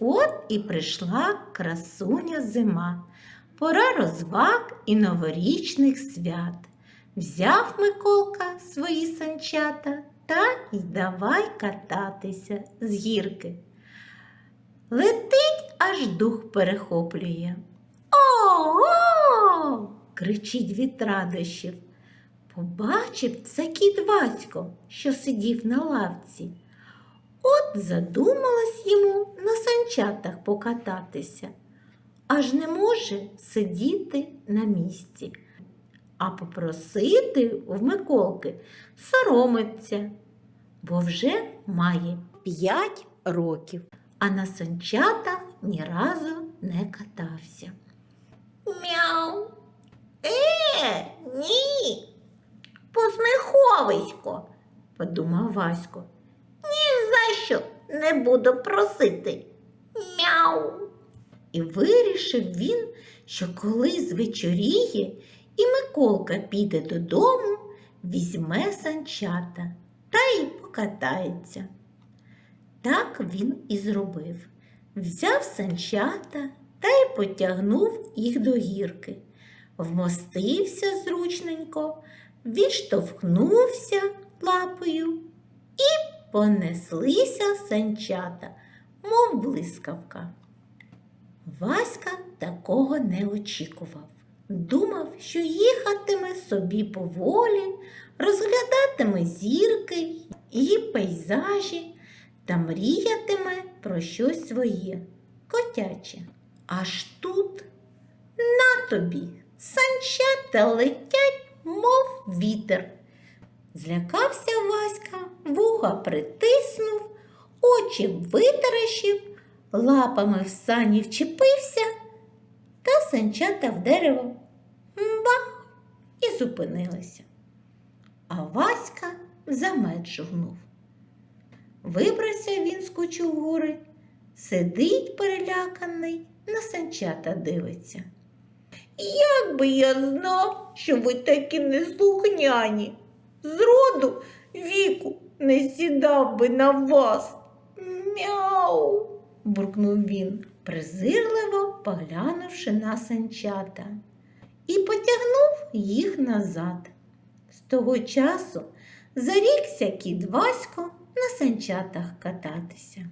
От і прийшла красуня зима, пора розваг і новорічних свят. Взяв Миколка свої санчата та й давай кататися з гірки. Летить, аж дух перехоплює. О-о! кричить від радощів. Побачив це кіт Васько, що сидів на лавці. От задумалось йому на санчатах покататися, аж не може сидіти на місці, а попросити в Миколки соромиться, бо вже має п'ять років, а на санчатах ні разу не катався. Мяу. Е, ні. Посміховисько, подумав Васько. Що не буду просити. Мяу. І вирішив він, що коли звечоріє і Миколка піде додому, візьме санчата та й покатається. Так він і зробив. Взяв санчата та й потягнув їх до гірки, вмостився зручненько, відштовхнувся лапою і понеслися санчата, мов блискавка. Васька такого не очікував. Думав, що їхатиме собі поволі, розглядатиме зірки і пейзажі та мріятиме про щось своє, котяче. Аж тут на тобі санчата летять, мов вітер. Злякався Васька, вуха притиснув, очі витаращив, лапами в сані вчепився та санчата в дерево бах і зупинилися. А Васька за меч жугнув. Вибрався він з кучугури, сидить переляканий, на санчата дивиться. Як би я знав, що ви такі неслухняні, зроду віку не сідав би на вас. Мяу. буркнув він, презирливо поглянувши на санчата, і потягнув їх назад. З того часу зарікся кіт Васько на санчатах кататися.